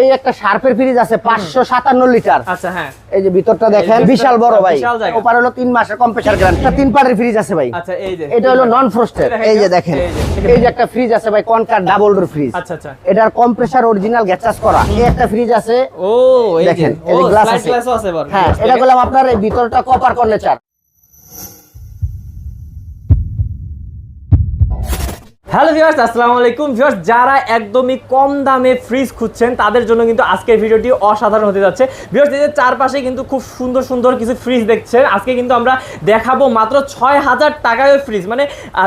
এই একটা শার্পের ফ্রিজ আছে পাঁচশো সাতান্ন লিটার। আচ্ছা হ্যাঁ। এই যে ভিতরটা দেখেন বিশাল বড় ভাই। ওপার হলো তিন মাসের কম্প্রেসার গ্যারান্টি তিন পারের ফ্রিজ আছে ভাই। আচ্ছা এই যে। এটা হলো নন ফ্রস্টেড এই যে দেখেন, এই যে। একটা ফ্রিজ আছে ভাই কনকার ডাবল ডোর ফ্রিজ আচ্ছা আচ্ছা। এটার কম্প্রেসার অরিজিনাল গ্যাস করা। এই একটা ফ্রিজ আছে। ও এই দেখেন এই গ্লাস আছে। হ্যাঁ এটা বললাম আপনার এই ভিতরটা কপার কর্নেচার হ্যালো ভিউয়ার্স আসসালামু আলাইকুম। ভিউয়ার্স যারা একদমই কম দামে ফ্রিজ খুঁজছেন, তাদের জন্য কিন্তু আজকের ভিডিওটি অসাধারণ হতে যাচ্ছে। ভিউয়ার্স যে চারপাশে কিন্তু খুব সুন্দর সুন্দর কিছু ফ্রিজ দেখছেন। আজকে কিন্তু আমরা দেখাবো মাত্র ছয় হাজার টাকায় ফ্রিজ মানে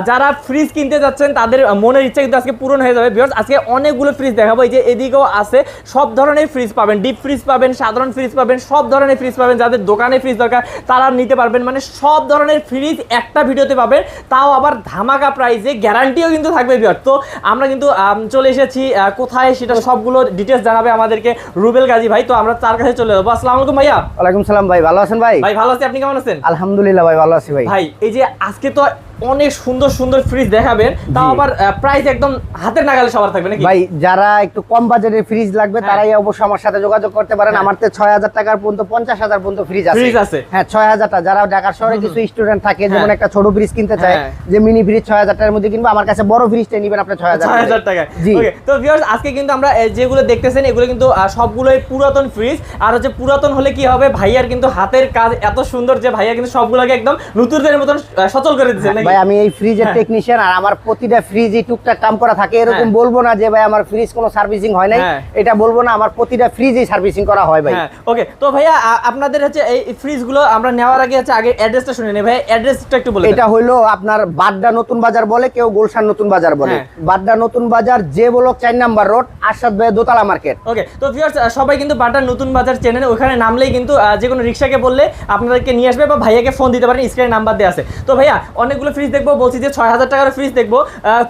যারা ফ্রিজ কিনতে যাচ্ছেন, তাদের মনের ইচ্ছা কিন্তু আজকে পূরণ হয়ে যাবে। ভিউয়ার্স আজকে অনেকগুলো ফ্রিজ দেখাবো। এই যে এদিকেও আছে, সব ধরনের ফ্রিজ পাবেন। ডিপ ফ্রিজ পাবেন, সাধারণ ফ্রিজ পাবেন, সব ধরনের ফ্রিজ পাবেন। যাদের দোকানে ফ্রিজ দরকার, তারা নিতে পারবেন। মানে সব ধরনের ফ্রিজ একটা ভিডিওতে পাবেন। তাও আবার ধামাকা প্রাইসে গ্যারান্টিও কিন্তু থাকবে বিয়ার তো আমরা কিন্তু চলে এসেছি কোথায় সেটা সবগুলো ডিটেলস জানাবে আমাদেরকে রুবেল গাজী ভাই। তো আমরা তার কাছে চলে যাব। আসসালাম আলাইকুম ভাইয়া। ওয়ালাইকুম সালাম ভাই ভালো আছেন ভাই? ভাই ভালো আছি। আপনি কেমন আছেন? আলহামদুলিল্লাহ ভাই ভালো আছি ভাই। ভাই এই যে আজকে তো অনেক সুন্দর সুন্দর ফ্রিজ দেখাবেন। তাও আবার প্রাইস একদম হাতের নাগালে সবার থাকবে নাকি? ভাই যারা একটু কম বাজেটের ফ্রিজ লাগবে হ্যাঁ। তারাই অবশ্যই আমার সাথে যোগাযোগ করতে পারেন। হ্যাঁ। আমার তো ছয় হাজার টাকার পর্যন্ত পঞ্চাশ হাজার পর্যন্ত ফ্রিজ আছে। ফ্রিজ আছে। হ্যাঁ ছয় হাজারটা। যারা ঢাকার শহরে কিছু স্টুডেন্ট থাকে যেমন হ্যাঁ। একটা ছোট ফ্রিজ কিনতে চায়। যে মিনি ফ্রিজ ছয় হাজার টাকার মধ্যে কিনবো আমার কাছে বড় ফ্রিজটা নিবেন আপনি ছয় হাজার ছয় হাজার টাকা জি। তো ভিউয়ার্স আজকে কিন্তু আমরা যেগুলো দেখতেছেন এগুলো কিন্তু সবগুলোই পুরাতন ফ্রিজ আর হচ্ছে পুরাতন হলে কি হবে? ভাইয়ার কিন্তু হাতের কাজ এত সুন্দর যে ভাইয়া কিন্তু সবগুলোকে একদম নতুনদের মতন সচল করে দিচ্ছে ভাই আমি এই ফ্রিজের হ্যাঁ। টেকনিশিয়ান আর আমার প্রতিটা ফ্রিজই টুকটাক কাম করা থাকে। এরকম হ্যাঁ। বলব না যে ভাই আমার ফ্রিজ কোনো সার্ভিসিং হয় নাই। হ্যাঁ। এটা বলব না আমার প্রতিটা ফ্রিজই সার্ভিসিং করা হয় ভাই। হ্যাঁ ওকে তো ভাইয়া আপনাদের হচ্ছে এই ফ্রিজগুলো আমরা নেওয়ার আগে হচ্ছে আগে অ্যাড্রেসটা শুনে নেই। ভাই অ্যাড্রেসটা একটু বলে এটা হইল আপনার বাড্ডা নতুন বাজার বলে কেউ গুলশান নতুন বাজার বলে। হ্যাঁ। বাড্ডা নতুন বাজার যে ব্লক চার নাম্বার রোড আরশাদ ভাই দোতলা মার্কেট ওকে তো ভিউয়ার্স সবাই কিন্তু বাটার নতুন বাজার চেনেন। ওখানে নামলেই কিন্তু যে কোনো রিক্সাকে বললে আপনাদেরকে নিয়ে আসবে বা ভাইয়াকে ফোন দিতে পারেন স্ক্রিনে নাম্বার দেওয়া আছে। তো ভাইয়া অনেকগুলো ফ্রিজ দেখব বলছি যে ছয় হাজার টাকার ফ্রিজ দেখব।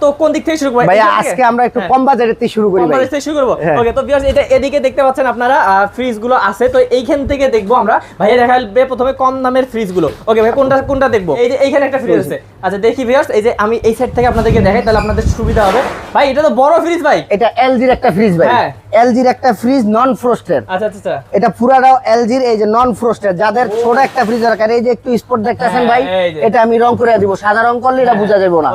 তো কোন দিক থেকে শুরু করব আজকে আমরা একটু হ্যাঁ। কম বাজারের থেকে শুরু করি থেকে শুরু করব। হ্যাঁ। ওকে তো ভিউয়ার্স এটা এদিকে দেখতে পাচ্ছেন আপনারা ফ্রিজগুলো আছে। তো এইখান থেকে দেখব আমরা। ভাইয়া দেখাবে প্রথমে কম দামের ফ্রিজগুলো। ওকে ভাই কোনটা কোনটা দেখব? এই যে এইখানে একটা ফ্রিজ আছে। আচ্ছা দেখি ভিউয়ার্স এই যে আমি এই সাইড থেকে আপনাদেরকে দেখাই তাহলে আপনাদের সুবিধা হবে। ভাই এটা তো বড় ফ্রিজ ভাই। এটা এলজির একটা ফ্রিজ ভাই। হ্যাঁ। এলজির একটা ফ্রিজ নন ফ্রোস্টেড আচ্ছা আচ্ছা আচ্ছা। এটা পুরাটাও এলজির এই যে নন ফ্রোস্টেড যাদের ছোট একটা ফ্রিজ দরকার এই যে একটু স্পট দেখতেছেন হ্যাঁ, ভাই এটা আমি রং করে দিব সাদা রং করলে এটা বোঝা যাবে না।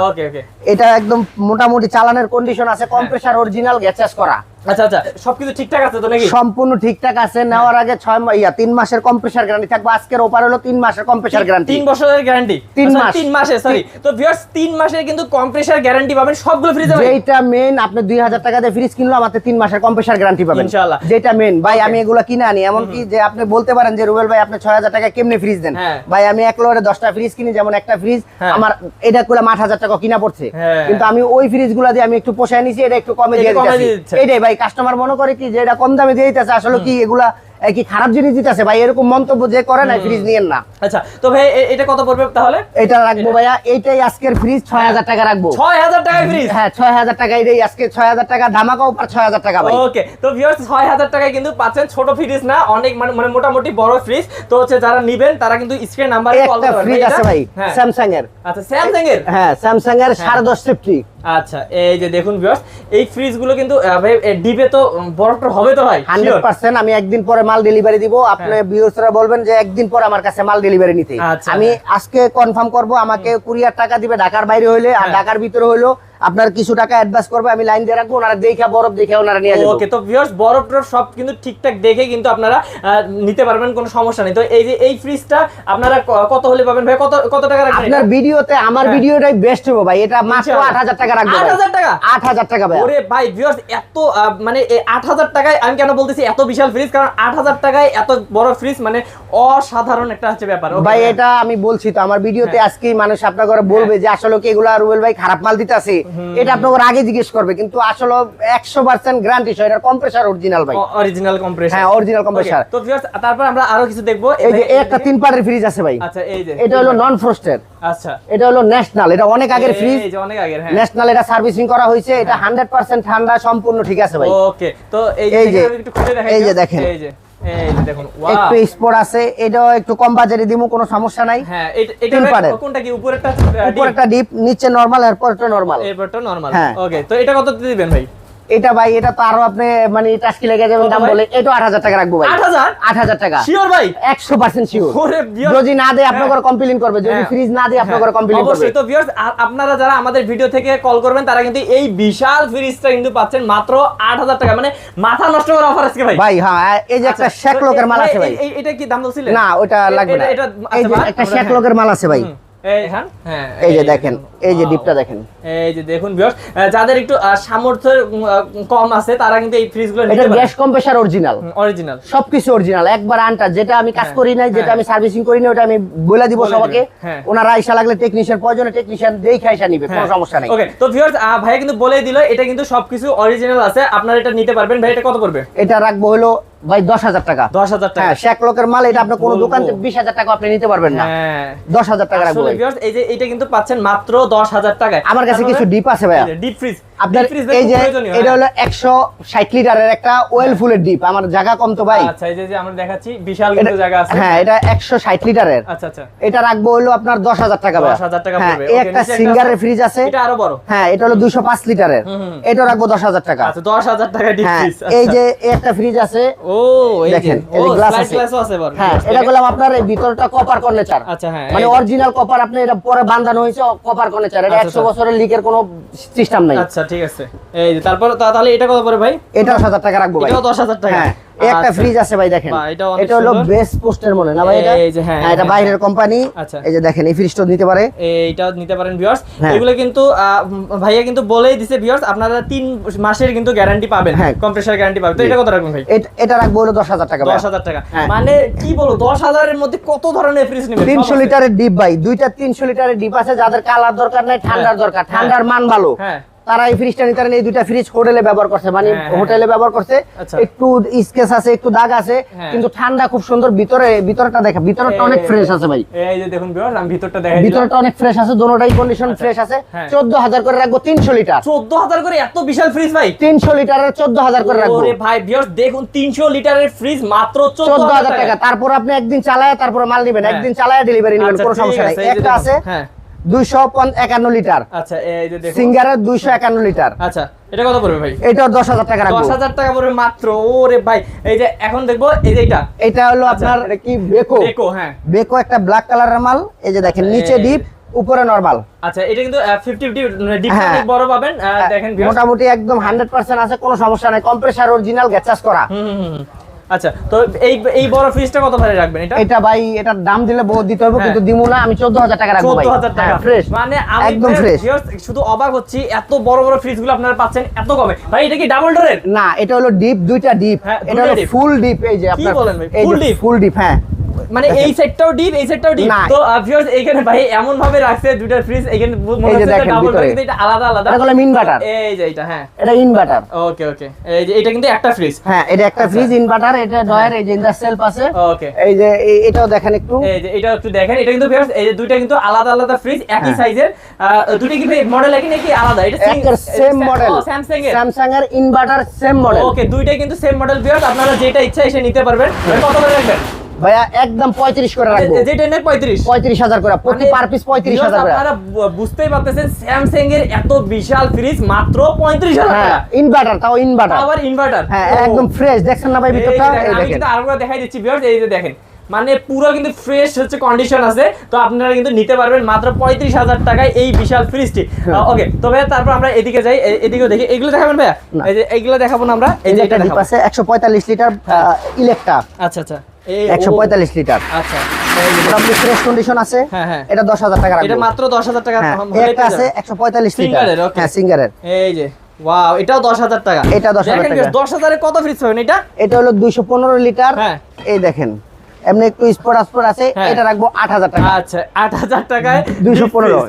এটা একদম মোটামুটি চালানের কন্ডিশন আছে কম্প্রেসার অরিজিনাল গ্যাস করা। আচ্ছা আচ্ছা সবকিছু ঠিকঠাক আছে তো নাকি? সম্পূর্ণ ঠিকঠাক আছে নেওয়ার আগে ছয় ইয়া তিন মাসের কম্প্রেসার গ্যারান্টি থাকবে। আজকের ওপার হলো তিন মাসের কম্প্রেসার গ্যারান্টি তিন বছরের গ্যারান্টি তিন মাস। তিন মাসে সরি তো ভিউয়ার্স তিন মাসের কিন্তু কম্প্রেসার গ্যারান্টি পাবেন সবগুলো ফ্রিজে যেটা মেন আপনি টাকা দিয়ে ফ্রিজ কিনলো আমাদের তিন মাসের কম্প্রেসার গ্যারান্টি পাবেন। ইনশাআল্লাহ। যেটা ভাই আমি এগুলো কিনে আনি এমনকি যে আপনি বলতে পারেন যে রুবেল ভাই আপনি ছয় হাজার টাকা কেমনে ফ্রিজ দেন? হ্যাঁ। ভাই আমি এক লোয়ারে দশটা ফ্রিজ কিনি যেমন একটা ফ্রিজ হ্যাঁ। আমার এটা আট হাজার টাকা কিনা পড়ছে। হ্যাঁ। কিন্তু আমি ওই ফ্রিজগুলা দিয়ে আমি একটু পোষায় নিছি এটা একটু কমে দিয়ে দিচ্ছে। এইটাই ভাই কাস্টমার মনে করে কি যে এটা কম দামে দিয়ে দিতেছে আসলে কি এগুলা কি খারাপ জিনিস দিতেছে? ভাই এরকম মন্তব্য যে করে না ফ্রিজ নিয়েন না। আচ্ছা তো ভাই এটা কত পড়বে তাহলে? এটা রাখব ভাইয়া এইটাই আজকের ফ্রিজ ছয় হাজার টাকা রাখব। ছয় হাজার টাকায় ফ্রিজ হ্যাঁ ছয় হাজার টাকা এটাই আজকে ছয় হাজার টাকা ধামাকা উপর ছয় হাজার টাকা ভাই। ওকে তো ভিউয়ার্স ছয় হাজার টাকায় কিন্তু পাচ্ছেন ছোট ফ্রিজ না অনেক মানে মানে মোটামুটি বড় ফ্রিজ তো হচ্ছে যারা নিবেন তারা কিন্তু স্ক্রিন নাম্বারে কল করতে ফ্রিজ আছে ভাই হ্যাঁ। স্যামসাং এর। আচ্ছা স্যামসাং এর? হ্যাঁ স্যামসাং এর সাড়ে দশ সেফটি আচ্ছা এই যে দেখুন ভিউয়ার্স এই ফ্রিজগুলো কিন্তু ভাই ডিপে তো বরফটা হবে তো ভাই হান্ড্রেড Sure? পার্সেন্ট আমি একদিন পরে মাল ডেলিভারি দিব আপনি ভিউয়ার্সরা বলবেন যে একদিন পরে আমার কাছে মাল ডেলিভারি নিতে আচ্ছা, আমি হ্যাঁ। আজকে কনফার্ম করব আমাকে কুরিয়ার টাকা দিবে ঢাকার বাইরে হইলে আর হ্যাঁ। ঢাকার ভিতরে হইল আপনার কিছু টাকা অ্যাডভান্স করবে আমি লাইন দিয়ে রাখব ওনারা দেখা বরফ দেখে ওনারা নিয়ে যাব ওকে তো ভিউয়ার্স বরফ টরফ সব কিন্তু ঠিকঠাক দেখে কিন্তু আপনারা নিতে পারবেন কোনো সমস্যা নেই তো এই যে এই ফ্রিজটা আপনারা কত হলে পাবেন ভাই কত কত টাকা রাখবেন আপনার ভিডিওতে আমার হ্যাঁ। ভিডিওটাই বেস্ট হবে ভাই এটা মাত্র ইনশাআল্লাহ। আট হাজার টাকা রাখব 8,000 টাকা? আট হাজার টাকা ভাই ওরে ভাই ভিউয়ার্স এত মানে আট হাজার টাকায় আমি কেন বলতেছি এত বিশাল ফ্রিজ কারণ আট হাজার টাকায় এত বড় ফ্রিজ মানে অসাধারণ একটা হচ্ছে ব্যাপার ভাই হ্যাঁ। এটা আমি বলছি তো আমার ভিডিওতে হ্যাঁ। আজকেই মানুষ আপনার ঘরে বলবে যে আসলে কি এগুলা রুবেল ভাই খারাপ মাল দিতেছে এটা আপনার আগে জিজ্ঞেস করবে কিন্তু আসলে একশো পার্সেন্ট গ্যারান্টি সহ এটা কম্প্রেসার অরিজিনাল ভাই। অরিজিনাল কম্প্রেসার হ্যাঁ, original compressor। তো তারপর আমরা আরও কিছু দেখব। এই যে একটা তিন পার্টের ফ্রিজ আছে ভাই। আচ্ছা এই যে। এটা হলো নন ফ্রস্টেড আচ্ছা। এটা হলো ন্যাশনাল এটা অনেক আগের ফ্রিজ এই যে অনেক আগের হ্যাঁ। ন্যাশনাল এটা সার্ভিসিং করা হয়েছে এটা হান্ড্রেড পার্সেন্ট ঠান্ডা সম্পূর্ণ ঠিক আছে ভাই। ওকে তো এই যে একটু খুলে দেখাই এই যে দেখেন। এই যে। এই দেখুন ওয়াও একটু স্পট আছে এটাও একটু কম বাজারে দিব কোনো সমস্যা নাই। হ্যাঁ এটা। কোনটা কি উপরেরটা ডিপ? নিচে নরমাল এরপরটা নরমাল হ্যাঁ। ওকে তো এটা কত দিবেন ভাই? এটা ভাই এটা তো আরও আপনি মানে টাস্কি লেগে যাবেন দাম বলে। এটা আট হাজার টাকা রাখব ভাই। 8000? আট হাজার টাকা। শিওর ভাই? একশো পার্সেন্ট শিওর ওরে যদি না দেয় আপনার হ্যাঁ। কমপ্লেন করবে। যদি হ্যাঁ। ফ্রিজ না দেয় আপনার কমপ্লেন করবে। অবশ্যই তো ভিউয়ার্স আপনারা যারা আমাদের ভিডিও থেকে কল করবেন তারা কিন্তু এই বিশাল ফ্রিজটা কিন্তু পাচ্ছেন মাত্র 8000 টাকা। মানে মাথা নষ্ট করা অফার আজকে ভাই। ভাই হ্যাঁ এই যে একটা আচ্ছা, শেক লোকের মাল আছে ভাই। এটা কি দাম বলছিলেন? না ওটা লাগবে না। এটা- আচ্ছা, একটা শেক হ্যাঁ। লোকের মাল আছে ভাই। এই এই যে দেখেন এই যে ডিপটা দেখেন। এই যে দেখুন যাদের একটু আহ, সামর্থ্যের উম, আহ, কম আছে তারা কিন্তু এই ফ্রিজগুলো এটা গ্যাস কম্প্রেসার অরিজিনাল অরিজিনাল সবকিছু অরিজিনাল একবার আনটা যেটা আমি কাজ হ্যাঁ, করি নাই যেটা হ্যাঁ। আমি সার্ভিসিং করি ওটা আমি বলে দিব সবাইকে। হ্যাঁ। ওনারা আইসা লাগলে টেকনিশিয়ান প্রয়োজনে টেকনিশিয়ান দেখে আইসা নিবে কোনো সমস্যা নেই। ওকে তো ভিউয়ার্স ভাইয়া কিন্তু বলে দিল এটা কিন্তু সবকিছু অরিজিনাল আছে আপনারা এটা নিতে পারবেন। ভাই এটা কত পড়বে? এটা রাখব হলো ভাই দশ হাজার টাকা। দশ হাজার টাকা। হ্যাঁ এক লোকের মাল এটা আপনার কোনো। দোকান বিশ হাজার টাকা আপনি নিতে পারবেন না। হ্যাঁ। দশ হাজার টাকা রাখব ভাই। এই যে এটা কিন্তু পাচ্ছেন মাত্র দশ হাজার টাকায়। আমার কাছে কিছু ডিপ আছে ভাইয়া। ডিপ ফ্রিজ আপনার এই যে এটা হলো একশো ষাট লিটারের একটা ওয়েল ফুলের ডিপ। আমার জায়গা কম তো ভাই। আচ্ছা এই যে যে আমরা দেখাচ্ছি বিশাল কিন্তু জায়গা আছে। হ্যাঁ এটা লিটারের। আচ্ছা আচ্ছা। এটা রাখব হলো আপনার দশ হাজার টাকা 10,000 টাকা হ্যাঁ পড়বে। এই একটা সিঙ্গারের ফ্রিজ আছে। এটা আরও বড়। হ্যাঁ এটা হলো দুশো পাঁচ লিটারের। হুম, হুম। এটা রাখব দশ হাজার টাকা। আচ্ছা দশ হাজার টাকা ডিপ হ্যাঁ ফ্রিজ এই যে একটা ফ্রিজ আছে। ও এই যে এই যে আছে। গ্লাসও আছে বড়। হ্যাঁ এটা করলাম আপনার ভিতরটা কপার কর্নেচার আচ্ছা হ্যাঁ মানে অরিজিনাল কপার আপনি এটা পরে বাঁধানো হয়েছে কপার কর্নেচার এটা আচ্ছা, একশো আচ্ছা। বছরের লিকের কোনো সিস্টেম নাই। আচ্ছা ঠিক আছে। এই যে তারপর তাহলে এটা কত পড়ে ভাই? এটা দশ হাজার টাকা রাখব ভাই। দশ হাজার টাকা। হ্যাঁ একটা আচ্ছা। ফ্রিজ আছে ভাই দেখেন। এটা হলো বেস্ট পোস্টের মনে না ভাই এটা? এই যে, হ্যাঁ, হ্যাঁ এটা হ্যাঁ। বাইরের কোম্পানি আচ্ছা। এই যে দেখেন এই ফ্রিজটা নিতে পারে। এইটাও নিতে পারেন ভিউয়ার্স হ্যাঁ। এগুলো কিন্তু ভাইয়া কিন্তু বলেই দিছে ভিউয়ার্স আপনারা তিন মাসের কিন্তু গ্যারান্টি পাবেন। কম্প্রেসার গ্যারান্টি পাবেন। তো এটা কত রাখবেন ভাই? এটা- এটা রাখব হলো দশ হাজার টাকা ভাই। দশ হাজার টাকা। মানে কি বলব দশ হাজারের মধ্যে কত ধরনের ফ্রিজ নেবেন? তিনশো সব আছে। লিটারের ডিপ ভাই। দুইটা তিনশো লিটারের ডিপ আছে যাদের কালার দরকার নাই ঠান্ডার। দরকার। ঠান্ডার মান ভালো। হ্যাঁ। তারা এই ফ্রিজটা নিতে এই দুইটা ফ্রিজ হোটেলে ব্যবহার করছে। মানে হ্যাঁ, হ্যাঁ। হোটেলে ব্যবহার করছে। আচ্ছা। একটু স্কেচ আছে একটু দাগ আছে হ্যাঁ। কিন্তু ঠান্ডা খুব সুন্দর। ভিতরে ভিতরটা দেখা ভিতরটা অনেক ফ্রেশ আছে ভাই। এই যে দেখুন ভিউয়ার্স আমি ভিতরটা দেখাই ভিতরটা অনেক ফ্রেশ আছে দোনোটাই কন্ডিশন ফ্রেশ আছে। হ্যাঁ। চোদ্দ হাজার করে রাখব তিনশো লিটার চোদ্দ হাজার করে এত বিশাল ফ্রিজ ভাই? তিনশো লিটারের চোদ্দ হাজার করে রাখব। ওরে ভাই ভিউয়ার্স দেখুন তিনশো লিটারের ফ্রিজ মাত্র চোদ্দ চোদ্দ হাজার টাকা। তারপর আপনি একদিন চালায় তারপর মাল নিবেন। হ্যাঁ। একদিন চালায় ডেলিভারি নিবেন আচ্ছা, কোনো সমস্যা নেই। একটা আছে হ্যাঁ। দুইশো একান্ন লিটার। আচ্ছা সিঙ্গারের দুইশো একান্ন লিটার। আচ্ছা এটা কত পড়বে ভাই? এটাও দশ হাজার টাকা দশ হাজার টাকা পড়বে মাত্র। ওরে ভাই এই যে এখন দেখব এই যে এটা এটা হলো আচ্ছা। আপনার কি বেকো দেখো হ্যাঁ। বেকো একটা ব্ল্যাক কালারের মাল এই যে দেখেন নিচে ডিপ উপরে নরমাল আচ্ছা এটা কিন্তু ফিফটি ফিফটি ডিপ হ্যাঁ। বড় পাবেন দেখেন মোটামুটি একদম হান্ড্রেড পার্সেন্ট আছে কোনো সমস্যা নাই। কম্প্রেসার অরিজিনাল গ্যাস করা। হুম। আচ্ছা তো এই এই বড় ফ্রিজটা কত ভাড়া রাখবেন এটা? এটা ভাই এটার দাম দিলে বহুত দিতে হবে হ্যাঁ। কিন্তু দিমু না আমি চোদ্দ হাজার টাকা রাখব ভাই। চোদ্দ হাজার টাকা ফ্রেশ মানে আমি একদম ফ্রেশ শুধু অবাক হচ্ছি এত বড় বড় ফ্রিজগুলো আপনারা পাচ্ছেন এত কমে। ভাই এটা কি ডাবল ডোরের না এটা হলো ডিপ দুইটা ডিপ হ্যাঁ, এটা হলো ফুল ডিপ এই যে আপনার? এই full ফুল ডিপ হ্যাঁ। মানে এই সেটটাও ডিপ এই সেটটাও ডিপ তো ভিউয়ার্স এখানে ভাই এমন ভাবে রাখছে দুইটা ফ্রিজ এখানে মনে হচ্ছে দেখেন ডাবল। কিন্তু এটা আলাদা আলাদা। এটা হলো ইনভার্টার এই যে এটা হ্যাঁ। এটা ইনভার্টার ওকে ওকে এই যে এটা কিন্তু একটা ফ্রিজ হ্যাঁ এটা একটা ফ্রিজ ইনভার্টার এটা ডয়ের এই যে সেলফ আছে। ওকে এই যে এটাও দেখেন একটু। এই যে এটা একটু দেখেন। এটা কিন্তু viewers, এই যে দুইটা কিন্তু আলাদা আলাদা ফ্রিজ একই হ্যাঁ। সাইজের দুটো কি মডেল একই নাকি আলাদা? এটা সেম মডেল স্যামসাং এর স্যামসাং এর। ইনভার্টার সেম মডেল ওকে দুইটাই কিন্তু সেম মডেল ভিউয়ার্স আপনারা যেটা ইচ্ছা এসে নিতে পারবেন। কত করে রাখবেন? ভাইয়া একদম পঁয়ত্রিশ করে রাখব। এ- যেটা নেন 35 পঁয়ত্রিশ হাজার করে প্রতি মানে পার পিস পঁয়ত্রিশ হাজার করে। আপনারা বুঝতেই পারতেছেন স্যামসাং এর এত বিশাল ফ্রিজ মাত্র 35000 হ্যাঁ টাকা। ইনভার্টার তাও ইনভার্টার আবার ইনভার্টার হ্যাঁ একদম ফ্রেশ দেখছেন না ভাই ভিতরটা? এই দেখেন। কিন্তু আরও দেখাই দিচ্ছি ভিউয়ার্স এই যে দেখেন। মানে পুরো কিন্তু ফ্রেশ হচ্ছে কন্ডিশন আছে তো আপনারা কিন্তু নিতে পারবেন মাত্র পঁয়ত্রিশ হাজার টাকায় এই বিশাল ফ্রিজটি ওকে তো ভাইয়া তারপর আমরা এদিকে যাই এ- এদিকেও দেখি। এগুলো দেখাবেন ভাইয়া। এই যে এগুলো দেখাবো না আমরা এই যে এটা আছে একশো পঁয়তাল্লিশ লিটার ইলেকট্রা আচ্ছা আচ্ছা। এই একশো ও- পঁয়তাল্লিশ লিটার আচ্ছা মোটামুটি ফ্রেশ কন্ডিশন আছে হ্যাঁ, হ্যাঁ। এটা দশ হাজার টাকা এটা মাত্র দশ হাজার টাকা হ্যাঁ পেয়ে আছে যাবেন। একশো পঁয়তাল্লিশ লিটার সিঙ্গারের, okay. হ্যাঁ সিঙ্গারের এই যে ওয়াও এটাও দশ হাজার টাকা এটা 10,000 টাকা। দশ হাজারে কত ফ্রিজ পাবেন এটা এটা হলো দুইশো পনেরো লিটার হ্যাঁ। এই দেখেন এমনি একটু স্পট আছে হ্যাঁ। এটা রাখব আট হাজার টাকা। আচ্ছা আট হাজার টাকায়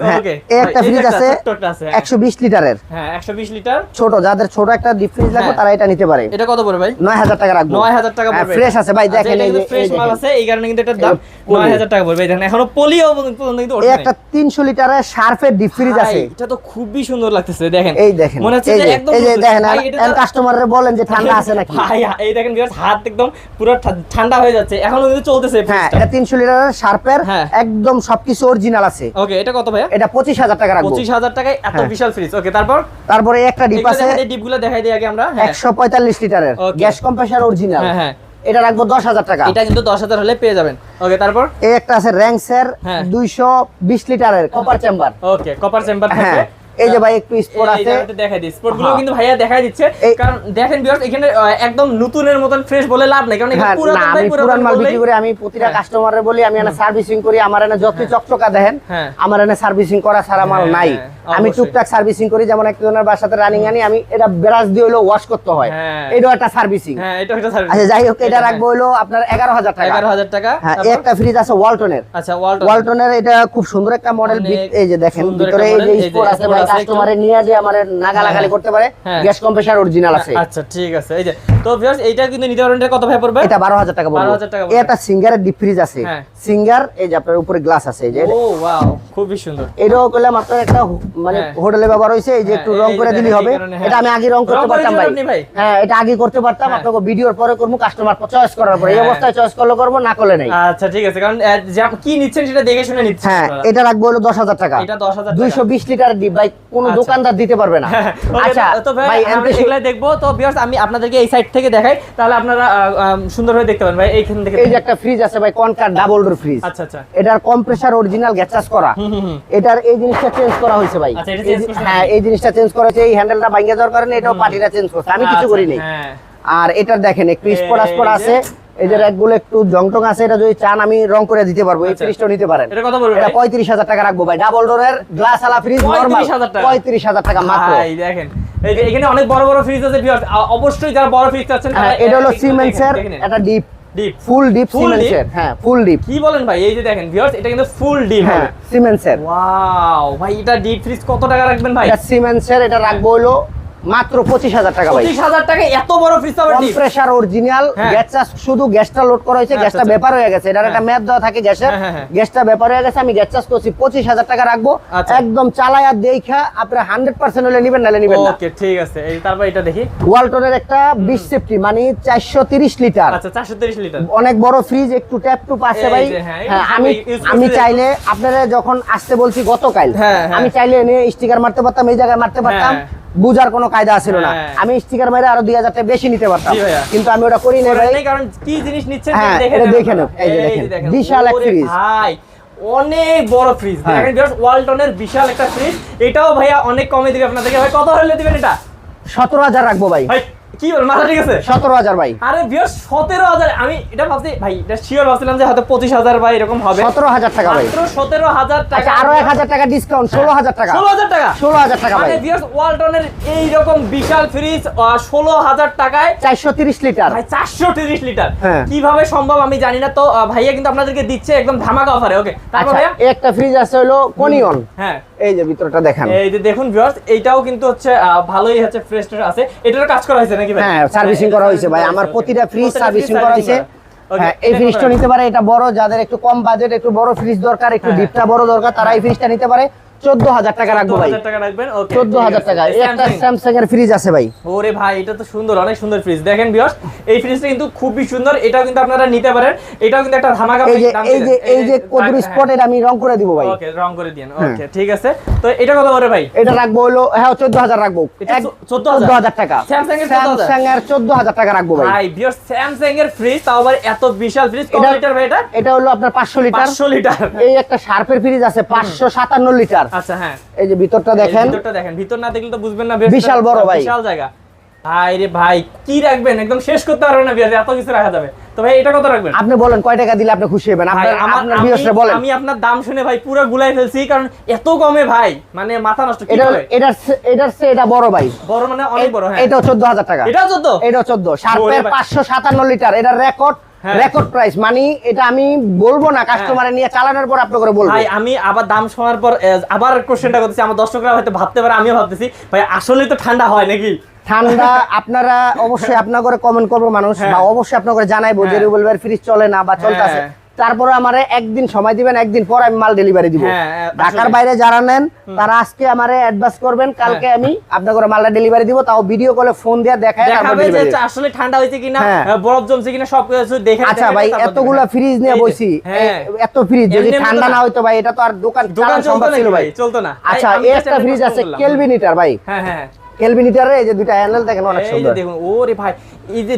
হ্যাঁ। এই একটা ফ্রিজ আছে ছোট্টটা আছে, হ্যাঁ। একশো বিশ লিটারের। হ্যাঁ লিটার। ছোট যাদের ছোট একটা ডিপ ফ্রিজ লাগবে। তারা এটা নিতে পারে। এটা কত পড়বে ভাই? নয় হাজার টাকা রাখব। নয় হাজার টাকা পড়বে। ফ্রেশ আছে ভাই আচ্ছা, দেখেন এই ফ্রেশ মাল আছে এই কারণে কিন্তু এটার দাম এটা পলি। নয় হাজার টাকা পড়বে। দেখেন এখনও পলিও পর্যন্ত কিন্তু ওঠে একটা তিনশো লিটারের শার্পের ডিপ ফ্রিজ আছে। এটা তো খুবই সুন্দর লাগতেছে দেখেন। এই দেখেন মনে হচ্ছে একদম এই যে দেখেন এটা বলেন যে ঠান্ডা আছে নাকি। ভাই এই দেখেন হাত একদম পুরো ঠান্ডা হয়ে যাচ্ছে। এখনও চলতেছে হ্যাঁ এটা তিনশো লিটারের শার্পের হ্যাঁ। একদম সবকিছু অরিজিনাল আছে। ওকে এটা কত ভাইয়া? এটা পঁচিশ হাজার টাকা রাখব। পঁচিশ হাজার টাকায় এত হ্যাঁ। বিশাল ফ্রিজ ওকে তারপর? তারপরে একটা ডিপ আছে। দিই, ডিপগুলো দেখাই দিই আগে আমরা। হ্যাঁ। একশো পঁয়তাল্লিশ লিটারের গ্যাস কম্প্রেসার অরিজিনাল হ্যাঁ হ্যাঁ। এটা রাখব দশ হাজার টাকা। এটা কিন্তু দশ হাজার হলে পেয়ে যাবেন। ওকে তারপর? এই একটা আছে র্যাঙ্কসের হ্যাঁ। দুইশো বিশ লিটারের copper chamber okay copper chamber হ্যাঁ। এই যে ভাই একটু আছে। দেখাই দিই। হ্যাঁ। কিন্তু ভাইয়া দেখাই দিচ্ছে। কারণ দেখেন ভিউয়ার্স এখানে একদম নতুনের মতন ফ্রেশ বলে লাভ নাই। কারণ এখানে হ্যাঁ, ভাই আমি পুরান মাল বিক্রি করে আমি প্রতিটা হ্যাঁ। কাস্টমারের বলি আমি এনে সার্ভিসিং করি আমার যত চকচকা দেখেন হ্যাঁ। আমার সার্ভিসিং করা ছাড়া মাল হ্যাঁ, নাই। আমি টুকটাক সার্ভিসিং করি যেমন একজনের বাসাতে রানিং আনি আমি এটা ব্রাশ দিয়ে হলো ওয়াশ করতে হয়। হ্যাঁ। এটাও একটা সার্ভিসিং হ্যাঁ এটা একটা সার্ভিস আচ্ছা যাই হোক এটা রাখব হলো আপনার এগারো হাজার টাকা। এগারো হাজার টাকা হ্যাঁ একটা ফ্রিজ আছে ওয়ালটনের আচ্ছা ওয়ালটন ওয়ালটনের এটা খুব সুন্দর একটা মডেল এই যে দেখেন ভিতরে এই যে স্পোর্ট আছে ভাই। কাস্টমারে নিয়ে যে আমার নাগালাগালি হ্যাঁ। করতে পারে হ্যাঁ। গ্যাস কম্প্রেসার অরিজিনাল আছে। আচ্ছা ঠিক আছে। এই যে তো ভিউয়ার্স এইটা কিন্তু নিতে পারবেন এটা কত ভাই পড়বে? এটা বারো হাজার টাকা বলব 12,000 টাকা এই সিঙ্গারের ডিপ ফ্রিজ আছে। সিঙ্গার এই যে আপনার উপরে গ্লাস আছে এই যে ও ওয়াও খুবই সুন্দর। এটাও করলাম আপনার একটা মানে। হোটেলে ব্যবহার হয়েছে এই যে একটু রং করে যে হবে এই কারণে। এটা আমি আগে রং করতে পারতাম ভাই। হ্যাঁ এটা আগে করতে পারতাম। আপনাকে ভিডিওর পরে করব কাস্টমার চয়েস করার পরে। এই। অবস্থায় চয়েস করলে করব না করলে নেই। আচ্ছা ঠিক আছে। কারণ কি নিচ্ছেন সেটা দেখে শুনে নিচ্ছেন হ্যাঁ এটা রাখব হলো দশ হাজার টাকা। এটা 10,000 টাকা। দুইশো বিশ লিটার ডিপ ভাই কোনো আচ্ছা। দোকানদার দিতে পারবে না। আচ্ছা তো- ভাই আমরা এমনি দেখব। তো ভিউয়ার্স আমি আপনাদেরকে এই সাইড থেকে দেখাই। তাহলে আপনারা সুন্দরভাবে দেখতে ভাই এইখান থেকে এই যে একটা ফ্রিজ আছে ভাই কনকার ডাবল ডোর ফ্রিজ আচ্ছা আচ্ছা। এটার কম্প্রেসার অরিজিনাল গ্যাস করা। এটার এই জিনিসটা চেঞ্জ করা হয়েছে ভাই। আচ্ছা, হ্যাঁ এই জিনিসটা চেঞ্জ করা হয়েছে। এই হ্যান্ডেলটা ভাঙিয়ে দেওয়ার কারণে এটাও পার্টিটা চেঞ্জ করছে। আমি কিছু আচ্ছা, করি নাই হ্যাঁ। আর এটার দেখেন একটু স্পট আছে। এই যে র্যাকগুলো একটু জংটং আছে এটা যদি চান আমি রং করে দিতে পারব এই আচ্ছা। ফ্রিজটাও নিতে পারেন। এটা কত পড়বে এটা ভাই? পঁয়ত্রিশ হাজার টাকা রাখব ভাই। ডাবল ডোরের গ্লাস আলা ফ্রিজ নরমাল 35,000 টাকা। মাত্র। ভাই দেখেন। এই যে এখানে অনেক বড় বড় ফ্রিজ আছে ভিউয়ার্স অবশ্যই যারা বড় ফ্রিজ চাচ্ছেন হ্যাঁ এটা হলো সিমেন্সের। একটা ডিপ ডিপ ফুল ডিপ সিমেন্সের হ্যাঁ ফুল ডিপ কি বলেন ভাই? এই যে দেখেন ভিউয়ার্স এটা কিন্তু ফুল ডিপ হ্যাঁ সিমেন্সের ওয়াও ভাই এটা ডিপ ফ্রিজ কত টাকা রাখবেন ভাই? এটা সিমেন্সের এটা রাখব হলো মাত্র পঁচিশ হাজার টাকা পঁচিশ হাজার টাকা এত বড় ফ্রিজ কম্প্রেসার অরিজিনাল। গ্যাসটা শুধু গ্যাসটা লোড করা হয়েছে আচ্ছা, গ্যাসটা আচ্ছা। ব্যাপার হয়ে গেছে। এটার একটা ম্যাপ দেওয়া থাকে গ্যাসের। হ্যাঁ, হ্যাঁ, হ্যাঁ। গ্যাসটা ব্যাপার হয়ে গেছে আমি গ্যাস চার্জ করছি পঁচিশ হাজার টাকা রাখব। আচ্ছা। একদম চালাই আর দেখা আপনার হান্ড্রেড পার্সেন্ট হলে নিবেন নাহলে নিবেন ওকে ঠিক আছে। তারপর এটা দেখি। ওয়ালটনের একটা বিশ সেফটি মানে চারশো তিরিশ লিটার আচ্ছা চারশো তিরিশ লিটার অনেক বড় ফ্রিজ একটু ট্যাপ টু পাশে ভাই। হ্যাঁ, আমি আমি চাইলে আপনারা যখন আসতে বলছি গতকাল। আমি চাইলে এনে স্টিকার মারতে পারতাম এই জায়গায় মারতে পারতাম। বুঝার কোনো কায়দা ছিল না। হ্যাঁ। আমি স্টিকার মেরে আরও দুই হাজার টাকা বেশি নিতে পারতাম। কিন্তু আমি ওটা করি না ভাই। কারণ কি জিনিস নিচ্ছেন হ্যাঁ, দেখে। নেন, এই যে দেখেন, বিশাল এক ফ্রিজ। ভাই অনেক বড় ফ্রিজ হ্যাঁ। দেখেন জাস্ট ওয়ালটনের বিশাল একটা ফ্রিজ এটাও ভাইয়া অনেক কমে দিবে আপনাদেরকে। ভাই কত হলে দিবেন এটা? সতেরো হাজার রাখব ভাই। ভাই কি বল মাথা ঠিক আছে? সতেরো হাজার ভাই। আরে বিয়ার সতেরো হাজার আমি এটা ভাবছি ভাই এটা শিওর ভাবছিলাম যে হয়তো পঁচিশ হাজার বা এরকম হবে। সতেরো হাজার টাকা ভাই। সতেরো হাজার টাকা। আচ্ছা আরও এক হাজার টাকা ডিসকাউন্ট ষোলো হাজার টাকা। ষোলো হাজার টাকা? ষোলো হাজার টাকা মানে বিয়ার ওয়ালটনের এইরকম বিশাল ফ্রিজ ষোলো হাজার টাকায় চারশো তিরিশ লিটার ভাই চারশো তিরিশ লিটার হ্যাঁ। কীভাবে সম্ভব আমি জানি না তো ভাইয়া কিন্তু আপনাদেরকে দিচ্ছে একদম ধামাকা অফারে ওকে তারপর আচ্ছা ভাইয়া? একটা ফ্রিজ আছে হলো কনিয়ন হ্যাঁ। এই যে ভিতরটা দেখেন। এই যে দেখুন ভিউয়ার্স এইটাও কিন্তু হচ্ছে ভালোই হচ্ছে ফ্রেশ আছে। এটারও কাজ করা হয়েছে নাকি ভাই? হ্যাঁ সার্ভিসিং করা হয়েছে ভাই। আমার প্রতিটা ফ্রিজ সার্ভিসিং করা হয়েছে। হ্যাঁ এই ফ্রিজটা নিতে পারে। এটা বড় যাদের একটু কম বাজেট একটু বড় ফ্রিজ দরকার একটু হ্যাঁ। ডিপটা বড় দরকার তারা এই ফ্রিজটা নিতে পারে। চোদ্দ হাজার টাকা রাখব ভাই। টাকা রাখবেন? চোদ্দ হাজার টাকা। একটা স্যামসাং এর ফ্রিজ আছে ভাই। ওরে ভাই এটা তো সুন্দর অনেক সুন্দর ফ্রিজ দেখেন এই ফ্রিজটা কিন্তু খুবই সুন্দর। এটাও কিন্তু আপনারা নিতে পারেন। এটাও কিন্তু একটা ধামাকা এই যে এই যে এই যে কদুর স্পট এটা আমি রং করে দিব ভাই। ওকে রং করে দিন। ওকে ঠিক আছে। তো এটা কত করে ভাই? এটা রাখব হলো হ্যাঁ চোদ্দ হাজার রাখব। এটা এক- 14,000 চোদ্দ হাজার। টাকা। Samsung এর 14,000 এর চোদ্দ হাজার টাকা রাখব ভাই। স্যামসাং এর ফ্রিজ তাও আবার এত বিশাল ফ্রিজ কত এটা- লিটার ভাই এটা? এটা হলো আপনার পাঁচশো লিটার 500 লিটার এই একটা শার্পের ফ্রিজ আছে পাঁচশো সাতান্ন লিটার আচ্ছা হ্যাঁ। এই যে ভিতরটা দেখেন। ভিতরটা দেখেন। ভিতর না দেখলে তো বুঝবেন না বিশাল বড় ভাই। বিশাল জায়গা। ভাই রে ভাই কি রাখবেন? একদম শেষ করতে পারবেন না বিয়ার এত কিছু রাখা যাবে। তো ভাই এটা কত রাখবেন? আপনি বলেন কয় টাকা দিলে আপনি খুশি হবেন? আপনার আপনার বলেন। আমি আপনার দাম শুনে ভাই পুরো গুলাই ফেলছি কারণ এত কমে ভাই মানে মাথা নষ্ট কি এটা এটার চেয়ে এটা বড় ভাই। বড় মানে অনেক বড় হ্যাঁ। চোদ্দ হাজার টাকা। চোদ্দ? শার্পের ভাই। পাঁচশো সাতান্ন লিটার। এটা রেকর্ড। রেকর্ড প্রাইস মানে এটা আমি বলব না কাস্টমারে নিয়ে চালানোর পর আপনাকে বলব। ভাই আমি আবার দাম শোনার পর আবার কোশ্চেনটা করতেছি। আমার দর্শকরা হয়তো ভাবতে পারে আমিও ভাবতেছি। ভাই আসলে তো ঠান্ডা হয় নাকি? ঠান্ডা আপনারা অবশ্যই আপনার করে কমেন্ট করব মানুষ হ্যাঁ। বা অবশ্যই আপনার করে জানাইবো যে হ্যাঁ। রুবেল ভাই ফ্রিজ চলে না বা চলতেছে। হ্যাঁ। তারপরে আমারে একদিন সময় দিবেন একদিন পর আমি মাল ডেলিভারি দিব হ্যাঁ, হ্যাঁ, ঢাকার বাইরে যারা নেন তারা আজকে আমার অ্যাডভান্স করবেন কালকে আমি আপনাকে মালটা ডেলিভারি দিব তাও ভিডিও কলে ফোন দিয়ে দেখায় দেখাবে যে আসলে ঠান্ডা হয়েছে কিনা হ্যাঁ। বরফ জমছে কিনা সব কিছু দেখে আচ্ছা ভাই এতগুলা ফ্রিজ নিয়ে বসি হ্যাঁ। এত ফ্রিজ যদি ঠান্ডা না। হয়তো ভাই এটা তো আর দোকান দোকান সম্ভব ছিল ভাই? চলতো না। আচ্ছা একটা ফ্রিজ আছে। কেলভিনিটার ভাই হ্যাঁ হ্যাঁ কেলভিনিটারে এই যে দুইটা হ্যান্ডেল দেখেন অনেক যে সুন্দর। দেখুন ওরে ভাই এই যে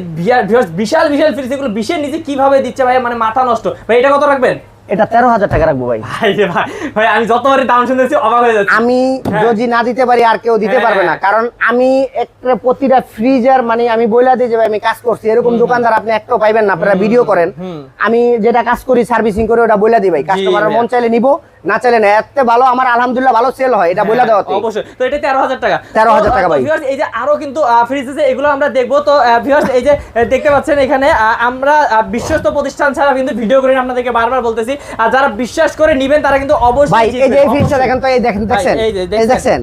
বিশাল বিশাল ফ্রিজ এগুলো বিশের নিজে কীভাবে দিচ্ছে ভাই? মানে মাথা নষ্ট। ভাই এটা কত রাখবেন? এটা তেরো হাজার টাকা রাখব ভাই। ভাই আমি যতবারই দাম শুনেছি অবাক হয়ে যাচ্ছি। আমি হ্যাঁ। যদি না দিতে পারি আর কেউ দিতে হ্যাঁ। পারবে না। কারণ আমি একটা প্রতিটা ফ্রিজার মানে আমি বইলা দিই যে ভাই আমি কাজ করছি। এরকম দোকানদার আপনি একটাও পাইবেন না আপনারা ভিডিও করেন। আমি যেটা কাজ করি সার্ভিসিং করে ওটা বইলা দিই ভাই। কাস্টমারের মন চাইলে নিব না চাইলে না। এত ভালো আমার আলহামদুলিল্লাহ ভালো সেল হয় এটা বইলা হ্যাঁ, অবশ্যই। তো এটা তেরো হাজার টাকা। 13,000 টাকা ভাই। এই যে আরও কিন্তু ফ্রিজ আছে এগুলো আমরা দেখব। তো ভিউয়ার্স এই যে দেখতে পাচ্ছেন এখানে আমরা বিশ্বস্ত প্রতিষ্ঠান ছাড়া কিন্তু ভিডিও করে আপনাদেরকে বারবার বলতেছি আর যারা বিশ্বাস করে নিবেন তারা কিন্তু অবশ্যই ভাই এই যে এই অবশ্যই। দেখেন তো এই দেখেন দেখেন এই দেখেন দেখছেন?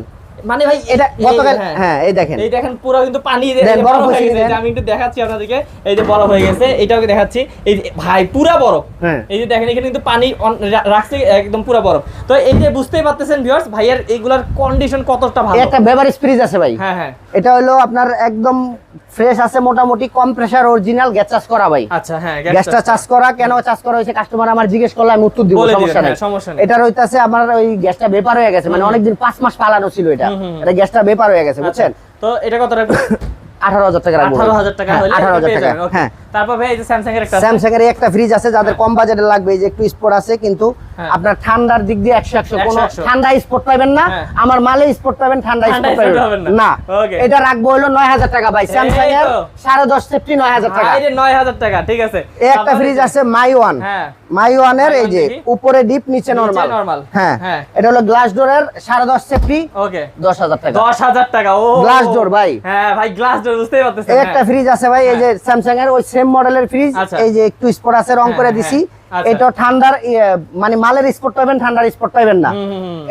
মানে ভাই এটা গতকাল হ্যাঁ। হ্যাঁ এই দেখেন। এই দেখেন পুরো কিন্তু পানি বরফ হয়ে গেছে। আমি একটু দেখাচ্ছি আপনাদেরকে। এই যে বরফ হয়ে গেছে এটাও দেখাচ্ছি? এই ভাই পুরা বরফ। হ্যাঁ। এই যে দেখেন এখানে কিন্তু পানি রাখছে একদম পুরা বরফ। তো এই যে বুঝতেই পারতেছেন ভিউয়ার্স ভাইয়ের এইগুলার কন্ডিশন কতটা ভালো? একটা বেভারেজ ফ্রিজ আছে ভাই। হ্যাঁ হ্যাঁ। এটা হলো আপনার একদম ফ্রেশ আছে মোটামুটি কম প্রেসার অরিজিনাল গ্যাস চার্জ করা ভাই। আচ্ছা হ্যাঁ গ্যাসটা চার্জ করা। কেন চার্জ করা হয়েছে কাস্টমার আমার জিজ্ঞেস করলে আমি উত্তর দিব সমস্যা নেই। হ্যাঁ, সমস্যা নেই। এটা রইতাছে আমার ওই গ্যাসটা বেপার হয়ে গেছে মানে অনেকদিন পাঁচ মাস পালানো ছিল এটা। এটা গ্যাসটা বেপার হয়ে গেছে বুঝছেন? তো এটা কত রাখবেন? আঠারো হাজার টাকা আঠারো হাজার টাকা আঠারো হাজার টাকা। হ্যাঁ। তারপর ভাই এই যে স্যামসাং এর একটা স্যামসাং এর একটা ফ্রিজ আছে যাদের কম বাজেটে লাগবে এই যে একটু স্পোর্ট আছে কিন্তু হ্যাঁ। আপনার ঠান্ডার দিক দিয়ে একশো একশো কোনো ঠান্ডা স্পোর্ট পাবেন না হ্যাঁ। আমার মালে স্পোর্ট পাবেন ঠান্ডা স্পোর্ট পাবেন। না। এটা রাখব হলো নয় হাজার টাকা ভাই। স্যামসাং এর সাড়ে দশ সেফটি নয় হাজার টাকা। ভাই রে, 9000 টাকা ঠিক আছে। এই একটা ফ্রিজ আছে মাই ওয়ান হ্যাঁ। মাই ওয়ানের My এই যে উপরে ডিপ নিচে নরমাল হ্যাঁ। হ্যাঁ। এটা হলো গ্লাস ডোরের সাড়ে দশ সেফটি ওকে দশ হাজার টাকা। দশ হাজার টাকা ও। Glass door ভাই। হ্যাঁ ভাই গ্লাস ডোর বুঝতেই পারতেছেন এই একটা ফ্রিজ আছে ভাই এই যে স্যামসাং এর ওই সেম মডেলের ফ্রিজ। এই যে একটু স্পট আছে রং হ্যাঁ, করে হ্যাঁ, দিছি। এটা ঠান্ডার মানে মালের স্পট পাবেন ঠান্ডার স্পট পাবেন না।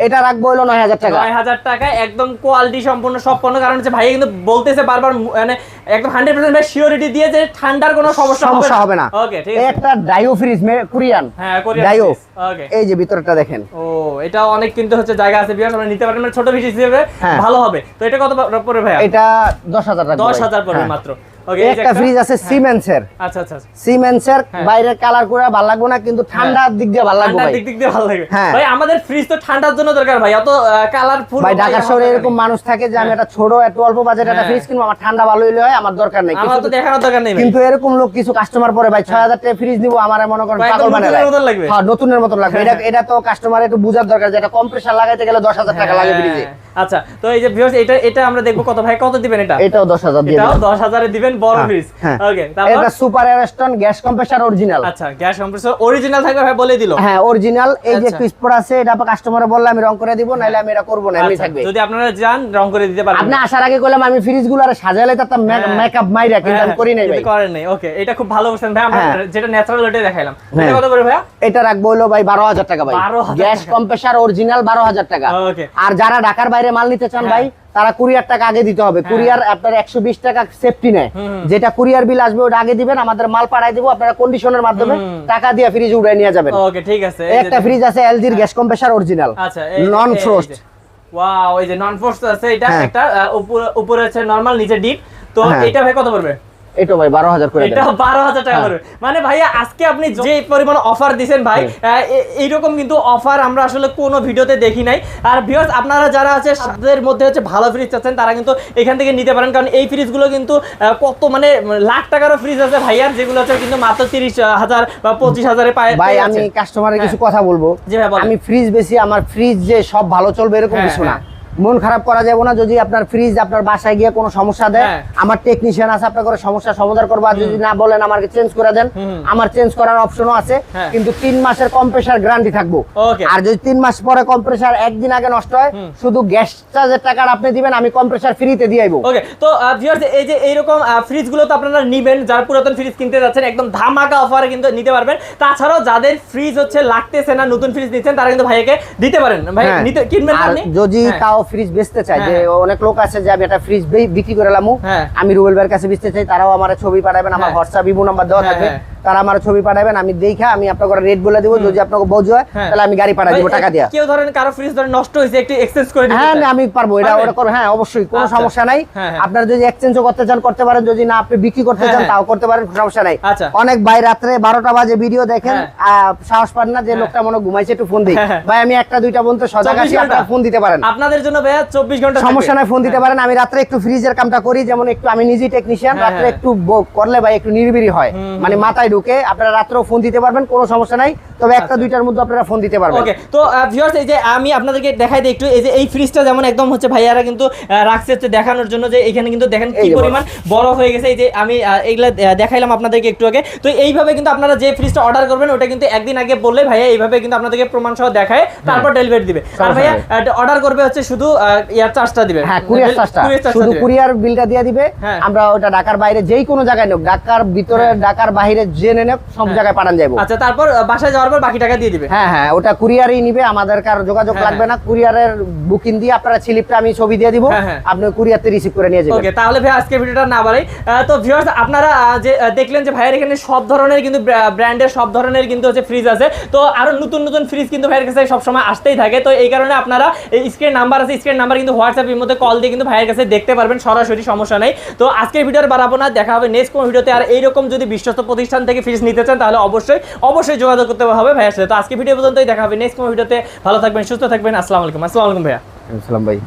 এটা রাখব হলো নয় হাজার টাকা। নয় হাজার টাকা একদম কোয়ালিটি সম্পূর্ণ সব পণ্য। কারণ হচ্ছে ভাই কিন্তু বলতেছে বারবার মানে একদম হান্ড্রেড পার্সেন্ট ভাই শিওরিটি দিয়ে যে ঠান্ডার কোনো সমস্যা সমস্যা হবে না। ওকে ঠিক আছে। একটা ডাইও ফ্রিজ কোরিয়ান হ্যাঁ কোরিয়ান ডাইও ওকে এই যে ভিতরটা দেখেন। ও এটা অনেক কিন্তু হচ্ছে জায়গা আছে বিয়ার আমরা নিতে মানে ছোট ফিস হিসেবে হ্যাঁ। ভালো হবে। তো এটা কত পড়বে ভাইয়া? এটা দশ হাজার টাকা দশ হাজার পড়বে মাত্র। ওকে একটা ফ্রিজ আছে সিমেন্সের আচ্ছা আচ্ছা আচ্ছা। সিমেন্সের হ্যাঁ। বাইরের কালার করে ভালো লাগবে না কিন্তু ঠান্ডার দিক দিয়ে ভালো লাগবে দিক দিক দিয়ে ভালো লাগবে। হ্যাঁ। ভাই আমাদের ফ্রিজ তো ঠান্ডার জন্য দরকার ভাই অত কালারফুল ভাই ঢাকা শহরে এরকম মানুষ থাকে যে আমি একটা ছোট একটু অল্প বাজেট একটা হ্যাঁ। ফ্রিজ কিনবো আমার ঠান্ডা ভালো হইলে হয় আমার দরকার নেই। আমার তো দেখানোর দরকার নেই কিন্তু এরকম লোক কিছু কাস্টমার পরে ভাই ছয় হাজার টাকা ফ্রিজ নিবো আমার মনে করেন পাগল বানায় নতুনের মতন লাগবে। হ্যাঁ নতুনের মতন লাগবে। এটা এটা তো কাস্টমার একটু বুঝার দরকার যে এটা কম্প্রেসার লাগাইতে গেলে দশ হাজার টাকা লাগে ফ্রিজে হ্যাঁ, আচ্ছা তো এই যে ভিউয়ার্স এটা এটা আমরা দেখব কত ভাই কত দিবেন এটা? এটাও দশ হাজার দিয়ে এটাও দিবেন। দশ হাজারে বড় ফ্রিজ। ওকে তারপর এটা super airstone gas compressor original আচ্ছা গ্যাস কম্প্রেসর অরিজিনাল থাকবে ভাই বলে দিল হ্যাঁ অরিজিনাল এই যে। একটু স্পট আছে এটা কাস্টমারে বললে আমি রং করে দিব নাইলে আমি এটা করব না এমনি থাকবে যদি আপনারা যান রং করে দিতে পারবেন আপনি আসার আগে কইলাম আমি ফ্রিজগুলো আর সাজালে তার। মেকআপ মাইরা কিন্তু আমি করি নাই ভাই করেন নাই ওকে এটা খুব ভালো ভাই আমরা হ্যাঁ। যেটা ন্যাচারাল ওটাই দেখাইলাম এটা হ্যাঁ। কত করে ভাইয়া এটা রাখব হলো ভাই বারো হাজার টাকা ভাই গ্যাস। অরিজিনাল বারো হাজার টাকা আর যারা ঢাকার বাইরে মাল নিতে চান হ্যাঁ। ভাই তারা কুরিয়ার টাকা আগে দিতে হবে। কুরিয়ার আপনার একশো বিশ টাকা সেফটি নেয়। যেটা কুরিয়ার বিল আসবে ওটা আগে দিবেন আমাদের মাল পাঠাই দিব আপনারা কন্ডিশনের মাধ্যমে টাকা দিয়ে ফ্রিজ উড়াই নিয়ে যাবেন। ওকে ঠিক আছে। একটা ফ্রিজ আছে এলজির gas compressor original non frost wow এই যে নন ফ্রোস্ট আছে এটা হ্যাঁ। একটা উপরে উপরে আছে নরমাল নিচে ডিপ তো হ্যাঁ। এটা ভাই কত পড়বে? এটা ভাই বারো হাজার করে এটা দেন। বারো হাজার টাকা হ্যাঁ। পড়বে মানে ভাইয়া আজকে আপনি যে পরিমাণ অফার দিছেন ভাই কিন্তু অফার আমরা আসলে কোনো ভিডিওতে দেখি নাই আর ভিউয়ার্স আপনারা যারা আছে মধ্যে হচ্ছে ভালো ফ্রিজ চাচ্ছেন তারা কিন্তু এখান থেকে নিতে পারেন কারণ এই ফ্রিজগুলো কিন্তু কত মানে লাখ টাকারও ফ্রিজ আছে ভাইয়ার যেগুলো আছে কিন্তু মাত্র তিরিশ হাজার বা পঁচিশ হাজারে পায় ভাই আমি। কাস্টমারের কিছু হ্যাঁ। কথা বলব আমি ফ্রিজ বেশি আমার ফ্রিজ যে সব ভালো চলবে এরকম হ্যাঁ, কিছু না। মন খারাপ করা যাবে না। যদি আপনার ফ্রিজ আপনার বাসায় গিয়ে কোনো সমস্যা দেয় হ্যাঁ। আমার টেকনিশিয়ান আছে আপনার করে সমস্যা সমাধান করব। আর যদি না বলেন আমাকে চেঞ্জ করে দেন। আমার চেঞ্জ করার অপশনও আছে। হ্যাঁ। কিন্তু তিন মাসের কম্প্রেসার গ্যারান্টি থাকব। আর যদি তিন মাস পরে কম্প্রেসার একদিন আগে নষ্ট হয় শুধু গ্যাস চার্জের টাকাটা আপনি দিবেন আমি কম্প্রেসার ফ্রিতে দিয়ে আইবো। ওকে তো ভিউয়ার্স এই যে এইরকম ফ্রিজগুলো তো আপনারা নিবেন যার পুরাতন ফ্রিজ কিনতে যাচ্ছেন একদম ধামাকা অফারে কিন্তু নিতে পারবেন। তাছাড়াও যাদের ফ্রিজ হচ্ছে লাগতেছে না নতুন ফ্রিজ নিচ্ছেন তারা কিন্তু ভাইকে দিতে পারেন। ভাই হ্যাঁ। নিতে কিনবেন আপনি? যদি হ্যাঁ। ফ্রিজ বেচতে চাই যে হ্যাঁ। অনেক লোক আছে যে আমি একটা ফ্রিজ বিক্রি করে লামু হ্যাঁ। আমি রুবেল ভাইয়ের কাছে বেচতে চাই তারাও আমার ছবি পাঠাবেন আমার হ্যাঁ। হোয়াটসঅ্যাপ ইমো নাম্বার দেওয়া হ্যাঁ, থাকবে। তারা আমার ছবি পাঠাবেন আমি দেখা আমি আপনাকে রেট বলে দিব যদি আপনাকে বোঝ হয় হ্যাঁ। তাহলে আমি গাড়ি পাঠাই দিব টাকা দিয়া কেউ ধরেন কারও ফ্রিজ ধরেন নষ্ট হয়েছে একটু এক্সচেঞ্জ করে হ্যাঁ আমি পারব এটা? ওটা করব হ্যাঁ অবশ্যই কোনো আচ্ছা। সমস্যা নাই হ্যাঁ, হ্যাঁ। আপনারা যদি এক্সচেঞ্জও করতে চান করতে পারেন যদি না আপনি বিক্রি করতে চান। তাও করতে পারেন কোনো সমস্যা নাই আচ্ছা। অনেক ভাই রাত্রে বারোটা বাজে ভিডিও দেখেন। সাহস পান না যে লোকটা মনে ঘুমাইছে একটু ফোন দিই। ভাই আমি একটা দুইটা বলতে সজাগ 24 আছি আপনারা ফোন দিতে পারেন আপনাদের জন্য ভাইয়া চব্বিশ ঘণ্টা সমস্যা নাই ফোন দিতে পারেন আমি রাত্রে একটু ফ্রিজের কামটা করি যেমন একটু আমি নিজেই টেকনিশিয়ান রাত্রে। একটু করলে ভাই একটু নিরিবিরি হয় মানে মাথায় ঢুকে আপনারা রাত্রেও ফোন দিতে পারবেন কোনো সমস্যা নাই। তবে একটা আচ্ছা। দুইটার মধ্যে আপনারা ফোন দিতে পারবেন। ওকে তো ভিউয়ার্স এই যে আমি আপনাদেরকে দেখাই দিই একটু এই যে এই ফ্রিজটা যেমন একদম হচ্ছে ভাইয়ারা কিন্তু রাখছে হচ্ছে দেখানোর জন্য যে এখানে কিন্তু দেখেন কি। পরিমাণ বড় হয়ে গেছে। এই যে আমি এইগুলা দেখাইলাম আপনাদেরকে একটু আগে। তো এইভাবে কিন্তু আপনারা যে ফ্রিজটা অর্ডার করবেন ওটা কিন্তু একদিন আগে বললে ভাইয়া এইভাবে কিন্তু আপনাদেরকে প্রমাণ সহ দেখায় তারপর ডেলিভারি দিবে। আর ভাইয়া অর্ডার করবে হচ্ছে শুধু ইয়ার চার্জটা দিবে। হ্যাঁ কুরিয়ার চার্জটা শুধু। কুরিয়ার বিলটা দিয়ে দিবে। হ্যাঁ। আমরা ওটা ঢাকার বাইরে যেই কোনো জায়গায় নোক ঢাকার ভিতরে ঢাকার বাইরে জেনে সব জায়গায় পাঠান যাব আচ্ছা তারপর বাসায় যাওয়ার পর বাকি টাকা দিয়ে দিবে? হ্যাঁ হ্যাঁ ওটা কুরিয়ারই নিবে আমাদের কার যোগাযোগ হ্যাঁ, লাগবে না কুরিয়ারের বুকিং দিয়ে আপনারা স্লিপটা আমি ছবি দিয়ে দিব হ্যাঁ, হ্যাঁ। আপনি কুরিয়ারতে রিসিভ করে নিয়ে যাবেন। ওকে তাহলে ভাই আজকে ভিডিওটা না বাড়াই। তো ভিউয়ার্স আপনারা যে দেখলেন যে ভাইয়ের এখানে সব ধরনের কিন্তু ব্র্যান্ডের সব ধরনের কিন্তু হচ্ছে ফ্রিজ আছে। তো আরও নতুন নতুন ফ্রিজ কিন্তু ভাইয়ের কাছে সবসময় আসতেই থাকে। তো এই কারণে আপনারা এই স্ক্রিন নাম্বার আছে স্ক্রিন নাম্বার কিন্তু হোয়াটসঅ্যাপ এর মধ্যে কল দিয়ে কিন্তু ভাইয়ের কাছে দেখতে পারবেন সরাসরি সমস্যা নেই। তো আজকের ভিডিওর বাড়াবো না দেখা হবে নেক্সট কোন ভিডিওতে। আর এইরকম যদি বিশ্বস্ত প্রতিষ্ঠান থেকে ফ্রিজ নিতে চান, তাহলে অবশ্যই অবশ্যই যোগাযোগ করতে হবে ভাইয়ের সাথে। তো আজকে ভিডিও পর্যন্তই, দেখা হবে নেক্সট কোনো ভিডিওতে। ভালো থাকবেন, সুস্থ থাকবেন, আসসালামু আলাইকুম। আসসালামু আলাইকুম ভাইয়া। আসসালাম ভাই।